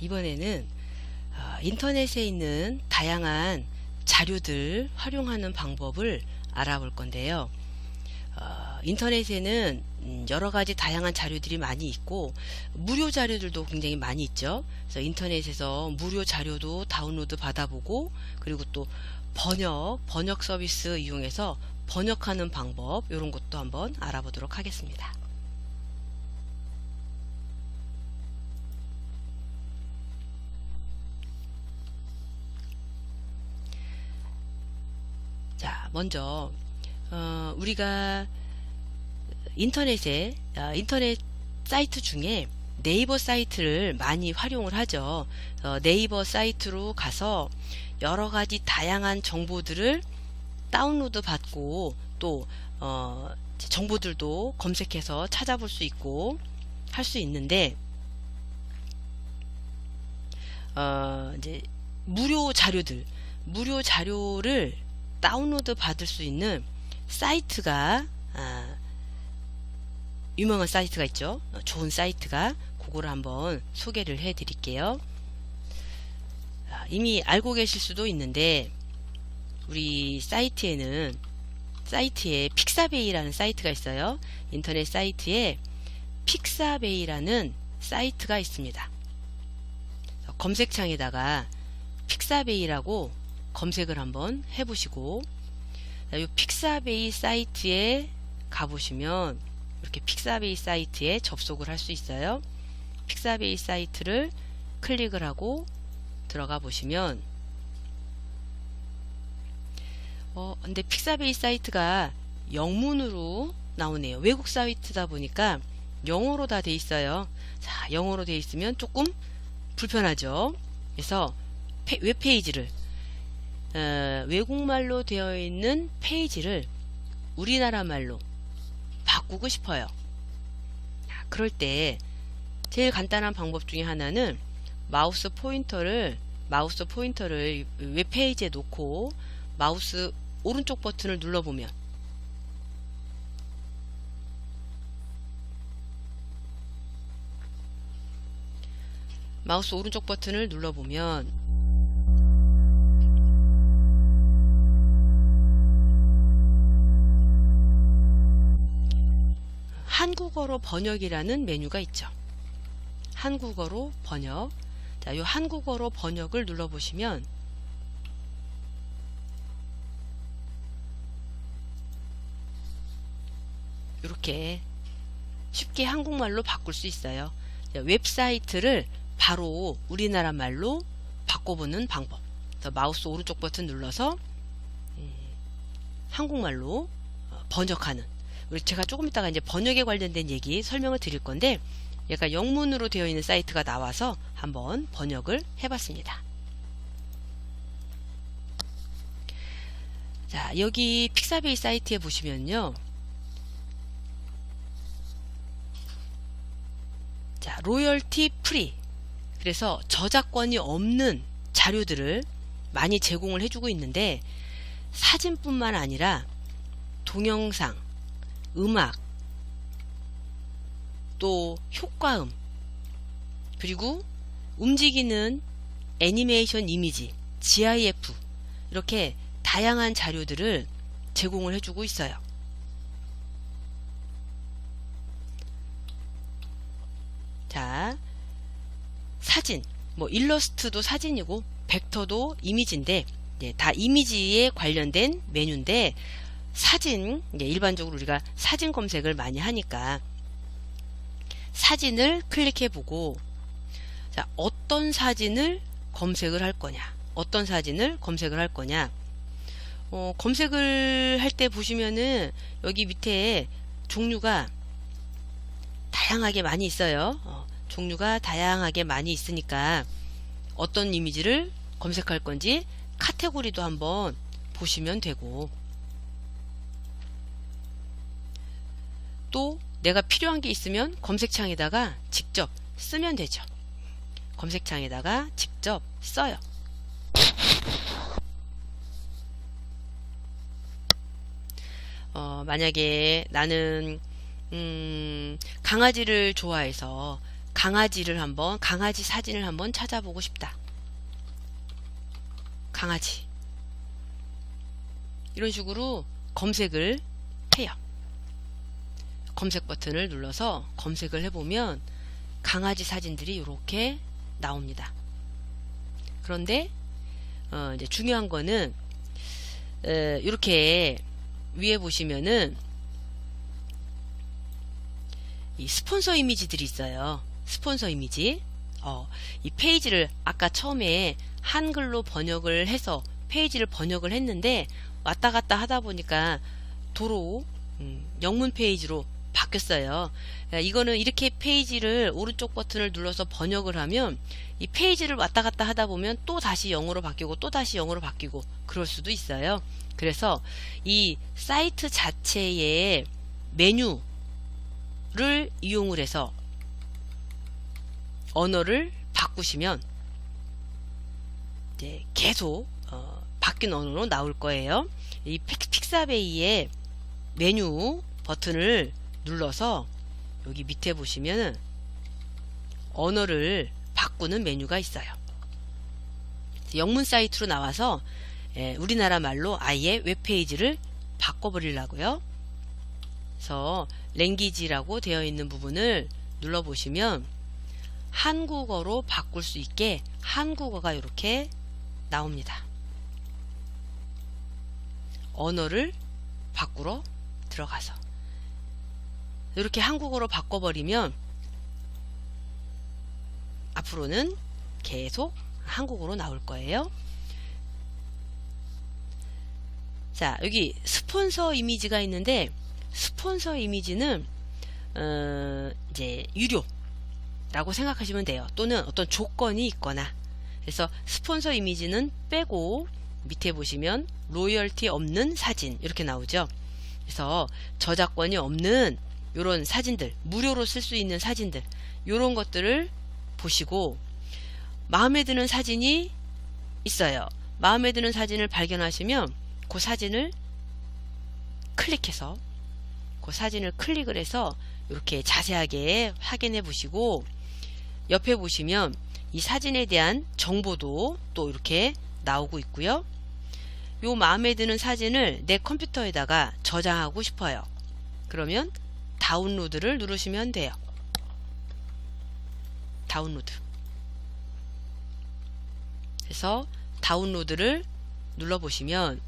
이번에는 어, 인터넷에 있는 다양한 자료들 활용하는 방법을 알아볼 건데요. 어, 인터넷에는 음, 여러 가지 다양한 자료들이 많이 있고 무료 자료들도 굉장히 많이 있죠. 그래서 인터넷에서 무료 자료도 다운로드 받아보고 그리고 또 번역 번역 서비스 이용해서 번역하는 방법 이런 것도 한번 알아보도록 하겠습니다. 자, 먼저 어, 우리가 인터넷에 어, 인터넷 사이트 중에 네이버 사이트를 많이 활용을 하죠. 어, 네이버 사이트로 가서 여러 가지 다양한 정보들을 다운로드 받고 또 어, 정보들도 검색해서 찾아볼 수 있고 할 수 있는데 어, 이제 무료 자료들 무료 자료를 다운로드 받을 수 있는 사이트가 아, 유명한 사이트가 있죠. 어, 좋은 사이트가 그거를 한번 소개를 해 드릴게요. 아, 이미 알고 계실 수도 있는데 우리 사이트에는 사이트에 픽사베이라는 사이트가 있어요. 인터넷 사이트에 픽사베이라는 사이트가 있습니다. 검색창에다가 픽사베이라고 검색을 한번 해보시고 이 픽사베이 사이트에 가보시면 이렇게 픽사베이 사이트에 접속을 할 수 있어요. 픽사베이 사이트를 클릭을 하고 들어가 보시면 어 근데 픽사베이 사이트가 영문으로 나오네요. 외국 사이트다 보니까 영어로 다 돼 있어요. 자, 영어로 돼 있으면 조금 불편하죠. 그래서 페, 웹페이지를 어, 외국말로 되어 있는 페이지를 우리나라 말로 바꾸고 싶어요. 자, 그럴 때 제일 간단한 방법 중에 하나는 마우스 포인터를 마우스 포인터를 웹페이지에 놓고 마우스 오른쪽 버튼을 눌러보면 마우스 오른쪽 버튼을 눌러보면 한국어로 번역이라는 메뉴가 있죠. 한국어로 번역. 자, 이 한국어로 번역을 눌러보시면 이렇게 쉽게 한국말로 바꿀 수 있어요. 자, 웹사이트를 바로 우리나라 말로 바꿔보는 방법. 마우스 오른쪽 버튼 눌러서 음, 한국말로 어, 번역하는. 제가 조금 이따가 이제 번역에 관련된 얘기 설명을 드릴 건데 얘가 영문으로 되어 있는 사이트가 나와서 한번 번역을 해봤습니다. 자 여기 픽사베이 사이트에 보시면요. 자 로열티 프리 그래서 저작권이 없는 자료들을 많이 제공을 해주고 있는데 사진뿐만 아니라 동영상, 음악, 또 효과음, 그리고 움직이는 애니메이션 이미지, GIF 이렇게 다양한 자료들을 제공을 해주고 있어요. 자, 사진, 뭐 일러스트도 사진이고 벡터도 이미지인데 예, 다 이미지에 관련된 메뉴인데 사진 예, 일반적으로 우리가 사진 검색을 많이 하니까 사진을 클릭해 보고 자, 어떤 사진을 검색을 할 거냐 어떤 사진을 검색을 할 거냐. 어, 검색을 할 때 보시면은 여기 밑에 종류가 다양하게 많이 있어요. 어, 종류가 다양하게 많이 있으니까 어떤 이미지를 검색할 건지 카테고리도 한번 보시면 되고 또 내가 필요한 게 있으면 검색창에다가 직접 쓰면 되죠. 검색창에다가 직접 써요. 어, 만약에 나는 음, 강아지를 좋아해서 강아지를 한번 강아지 사진을 한번 찾아보고 싶다. 강아지 이런 식으로 검색을 해요. 검색 버튼을 눌러서 검색을 해보면 강아지 사진들이 이렇게 나옵니다. 그런데 어 이제 중요한 거는 에, 이렇게 위에 보시면은 이 스폰서 이미지들이 있어요. 스폰서 이미지. 어, 이 페이지를 아까 처음에 한글로 번역을 해서 페이지를 번역을 했는데 왔다 갔다 하다 보니까 도로 음, 영문 페이지로 바뀌었어요. 야, 이거는 이렇게 페이지를 오른쪽 버튼을 눌러서 번역을 하면 이 페이지를 왔다 갔다 하다 보면 또 다시 영어로 바뀌고 또 다시 영어로 바뀌고 그럴 수도 있어요. 그래서 이 사이트 자체의 메뉴를 이용을 해서 언어를 바꾸시면 이제 계속 어, 바뀐 언어로 나올 거예요. 이 픽사베이의 메뉴 버튼을 눌러서 여기 밑에 보시면은 언어를 바꾸는 메뉴가 있어요. 영문 사이트로 나와서 예, 우리나라 말로 아예 웹페이지를 바꿔버리려고요. 그래서 랭귀지라고 되어 있는 부분을 눌러보시면 한국어로 바꿀 수 있게 한국어가 이렇게 나옵니다. 언어를 바꾸러 들어가서 이렇게 한국어로 바꿔버리면 앞으로는 계속 한국어로 나올 거예요. 자, 여기 스폰서 이미지가 있는데 스폰서 이미지는 어, 이제 유료라고 생각하시면 돼요. 또는 어떤 조건이 있거나 그래서 스폰서 이미지는 빼고 밑에 보시면 로열티 없는 사진 이렇게 나오죠. 그래서 저작권이 없는 이런 사진들 무료로 쓸 수 있는 사진들 이런 것들을 보시고 마음에 드는 사진이 있어요. 마음에 드는 사진을 발견하시면 그 사진을 클릭해서 그 사진을 클릭을 해서 이렇게 자세하게 확인해 보시고 옆에 보시면 이 사진에 대한 정보도 또 이렇게 나오고 있고요. 요 마음에 드는 사진을 내 컴퓨터에다가 저장하고 싶어요. 그러면 다운로드를 누르시면 돼요. 다운로드. 그래서 다운로드를 눌러보시면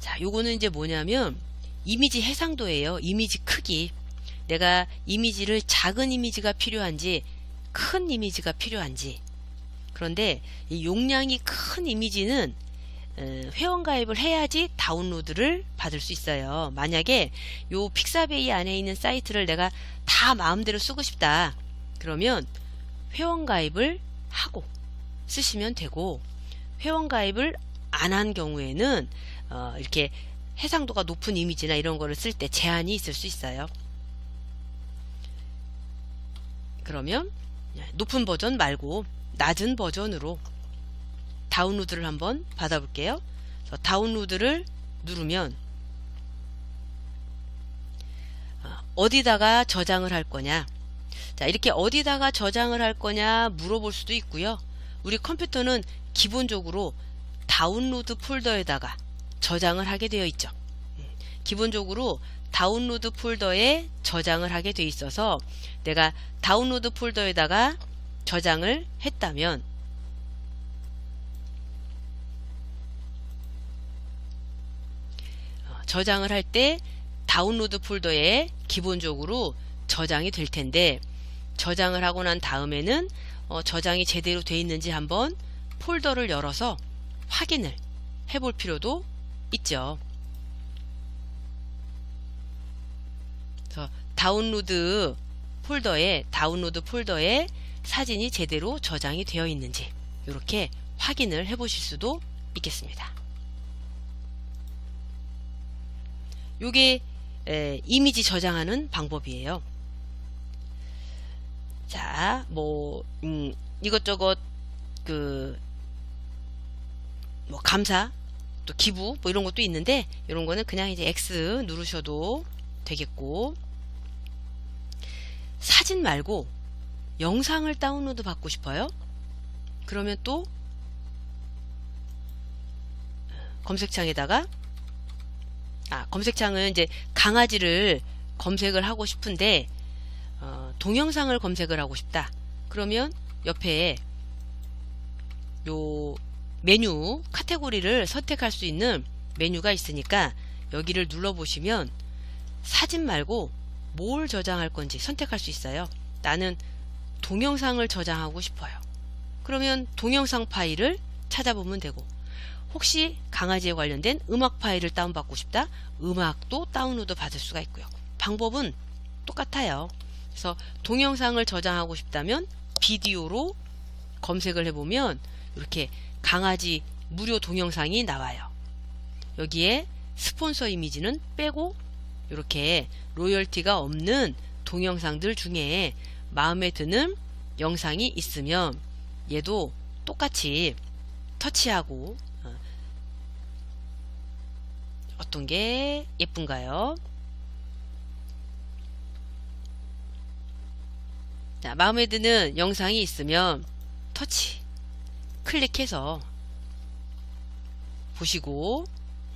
자, 요거는 이제 뭐냐면 이미지 해상도예요. 이미지 크기. 내가 이미지를 작은 이미지가 필요한지 큰 이미지가 필요한지 그런데 이 용량이 큰 이미지는 어, 회원가입을 해야지 다운로드를 받을 수 있어요. 만약에 요 픽사베이 안에 있는 사이트를 내가 다 마음대로 쓰고 싶다. 그러면 회원가입을 하고 쓰시면 되고 회원가입을 안 한 경우에는 어, 이렇게 해상도가 높은 이미지나 이런 거를 쓸 때 제한이 있을 수 있어요. 그러면 높은 버전 말고 낮은 버전으로 다운로드를 한번 받아볼게요. 다운로드를 누르면 어, 어디다가 저장을 할 거냐 자 이렇게 어디다가 저장을 할 거냐 물어볼 수도 있고요. 우리 컴퓨터는 기본적으로 다운로드 폴더에다가 저장을 하게 되어 있죠. 음, 기본적으로 다운로드 폴더에 저장을 하게 돼 있어서 내가 다운로드 폴더에다가 저장을 했다면 어, 저장을 할 때 다운로드 폴더에 기본적으로 저장이 될 텐데 저장을 하고 난 다음에는 어, 저장이 제대로 돼 있는지 한번 폴더를 열어서 확인을 해볼 필요도 있죠. 다운로드 폴더에 다운로드 폴더에 사진이 제대로 저장이 되어 있는지 이렇게 확인을 해 보실 수도 있겠습니다. 요게 에, 이미지 저장하는 방법이에요. 자, 뭐 음, 이것저것 그 뭐 감사 또 기부 뭐 이런 것도 있는데 이런 거는 그냥 이제 X 누르셔도 되겠고 사진 말고 영상을 다운로드 받고 싶어요? 그러면 또 검색창에다가 아 검색창은 이제 강아지를 검색을 하고 싶은데 어, 동영상을 검색을 하고 싶다. 그러면 옆에 요 메뉴 카테고리를 선택할 수 있는 메뉴가 있으니까 여기를 눌러보시면 사진 말고 뭘 저장할 건지 선택할 수 있어요. 나는 동영상을 저장하고 싶어요. 그러면 동영상 파일을 찾아보면 되고 혹시 강아지에 관련된 음악 파일을 다운받고 싶다? 음악도 다운로드 받을 수가 있고요. 방법은 똑같아요. 그래서 동영상을 저장하고 싶다면 비디오로 검색을 해보면 이렇게 강아지 무료 동영상이 나와요. 여기에 스폰서 이미지는 빼고 이렇게 로열티가 없는 동영상들 중에 마음에 드는 영상이 있으면 얘도 똑같이 터치하고 어, 어떤 게 예쁜가요? 자, 마음에 드는 영상이 있으면 터치 클릭해서 보시고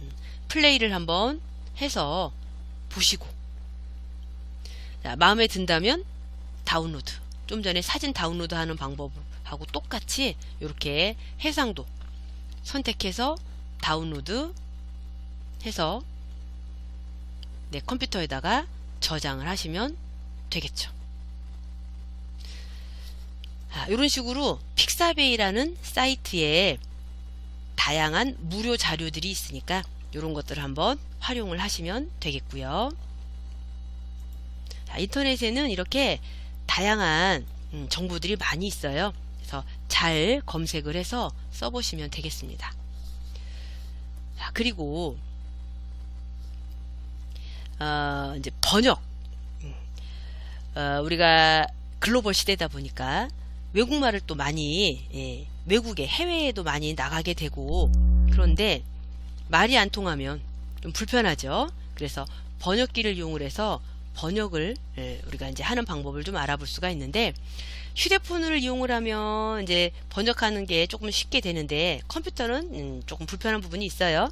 음, 플레이를 한번 해서 보시고 자, 마음에 든다면 다운로드 좀 전에 사진 다운로드 하는 방법하고 똑같이 이렇게 해상도 선택해서 다운로드 해서 내 컴퓨터에다가 저장을 하시면 되겠죠. 아, 이런 식으로 픽사베이라는 사이트에 다양한 무료 자료들이 있으니까 이런 것들을 한번 활용을 하시면 되겠고요. 자, 인터넷에는 이렇게 다양한 음, 정보들이 많이 있어요. 그래서 잘 검색을 해서 써보시면 되겠습니다. 자, 그리고 어, 이제 번역 음, 어, 우리가 글로벌 시대다 보니까 외국말을 또 많이 예, 외국에 해외에도 많이 나가게 되고 그런데 말이 안 통하면 좀 불편하죠. 그래서 번역기를 이용을 해서 번역을 예, 우리가 이제 하는 방법을 좀 알아볼 수가 있는데 휴대폰을 이용을 하면 이제 번역하는 게 조금 쉽게 되는데 컴퓨터는 음, 조금 불편한 부분이 있어요.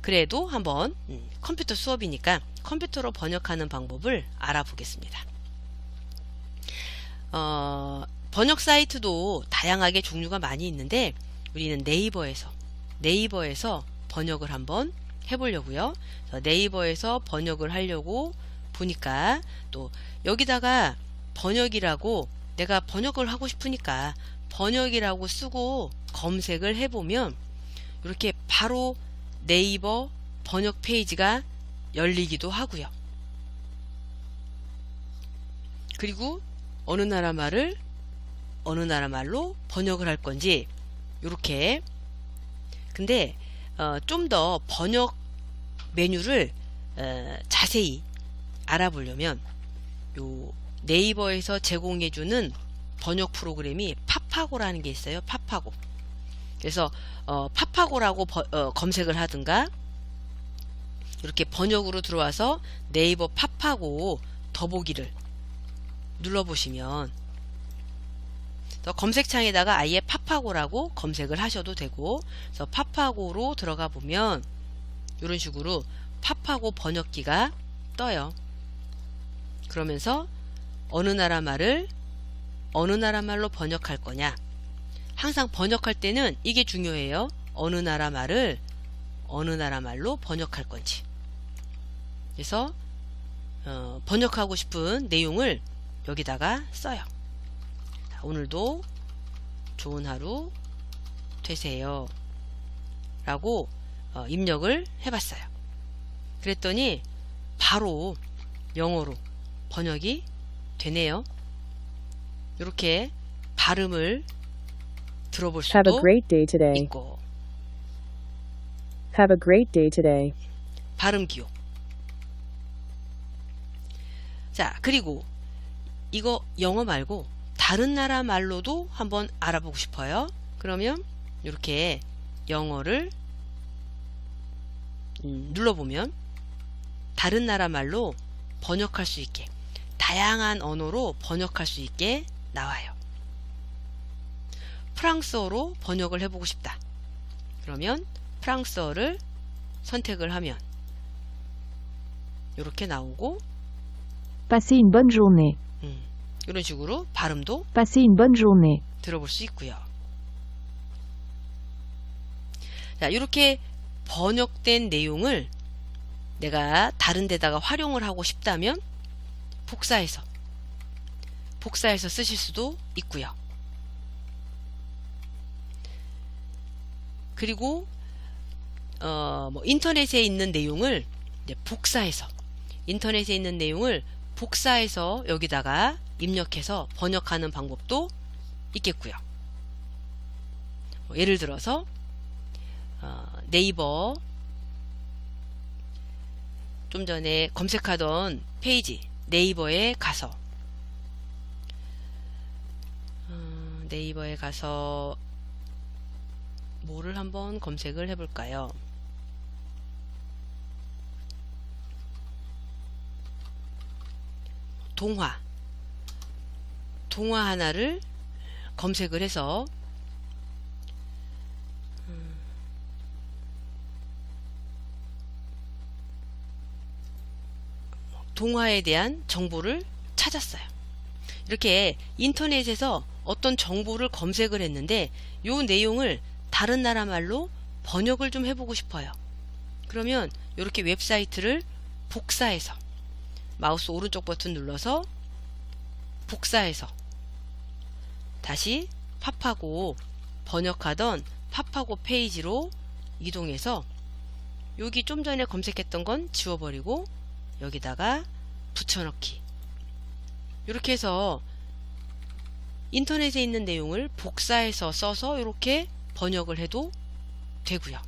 그래도 한번 음, 컴퓨터 수업이니까 컴퓨터로 번역하는 방법을 알아보겠습니다. 어, 번역 사이트도 다양하게 종류가 많이 있는데 우리는 네이버에서 네이버에서 번역을 한번 해보려고요. 네이버에서 번역을 하려고 보니까 또 여기다가 번역이라고 내가 번역을 하고 싶으니까 번역이라고 쓰고 검색을 해보면 이렇게 바로 네이버 번역 페이지가 열리기도 하고요. 그리고 어느 나라 말을 어느 나라 말로 번역을 할 건지 이렇게 근데 어, 좀 더 번역 메뉴를 어, 자세히 알아보려면 요 네이버에서 제공해주는 번역 프로그램이 파파고라는 게 있어요. 파파고. 그래서 어, 파파고라고 버, 어, 검색을 하든가 이렇게 번역으로 들어와서 네이버 파파고 더보기를 눌러보시면 검색창에다가 아예 파파고라고 검색을 하셔도 되고 그래서 파파고로 들어가 보면 이런 식으로 파파고 번역기가 떠요. 그러면서 어느 나라 말을 어느 나라 말로 번역할 거냐 항상 번역할 때는 이게 중요해요. 어느 나라 말을 어느 나라 말로 번역할 건지 그래서 어, 번역하고 싶은 내용을 여기다가 써요. 자, 오늘도 좋은 하루 되세요. 라고 어, 입력을 해봤어요. 그랬더니 바로 영어로 번역이 되네요. 이렇게 발음을 들어볼 Have a 수도 great day today. 있고 Have a great day today. 발음 기호. 자, 그리고 이거 영어 말고 다른 나라 말로도 한번 알아보고 싶어요. 그러면 이렇게 영어를 음, 눌러보면 다른 나라 말로 번역할 수 있게 다양한 언어로 번역할 수 있게 나와요. 프랑스어로 번역을 해보고 싶다. 그러면 프랑스어를 선택을 하면 이렇게 나오고 Passez une bonne journée. 음, 이런 식으로 발음도 Passez une bonne journée. 들어볼 수 있고요. 자, 이렇게 번역된 내용을 내가 다른 데다가 활용을 하고 싶다면 복사해서 복사해서 쓰실 수도 있고요. 그리고 어, 뭐 인터넷에 있는 내용을 복사해서 인터넷에 있는 내용을 복사해서 여기다가 입력해서 번역하는 방법도 있겠고요. 뭐 예를 들어서 어, 네이버 좀 전에 검색하던 페이지 네이버에 가서 어, 네이버에 가서 뭐를 한번 검색을 해볼까요? 동화 동화 하나를 검색을 해서 동화에 대한 정보를 찾았어요. 이렇게 인터넷에서 어떤 정보를 검색을 했는데 요 내용을 다른 나라 말로 번역을 좀 해보고 싶어요. 그러면 이렇게 웹사이트를 복사해서 마우스 오른쪽 버튼 눌러서 복사해서 다시 팝하고 번역하던 팝하고 페이지로 이동해서 여기 좀 전에 검색했던 건 지워버리고 여기다가 붙여넣기 이렇게 해서 인터넷에 있는 내용을 복사해서 써서 이렇게 번역을 해도 되고요.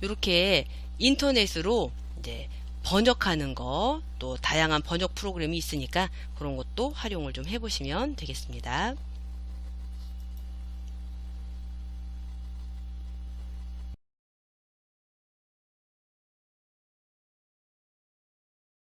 이렇게 인터넷으로 이제 번역하는 거 또 다양한 번역 프로그램이 있으니까 그런 것도 활용을 좀 해보시면 되겠습니다.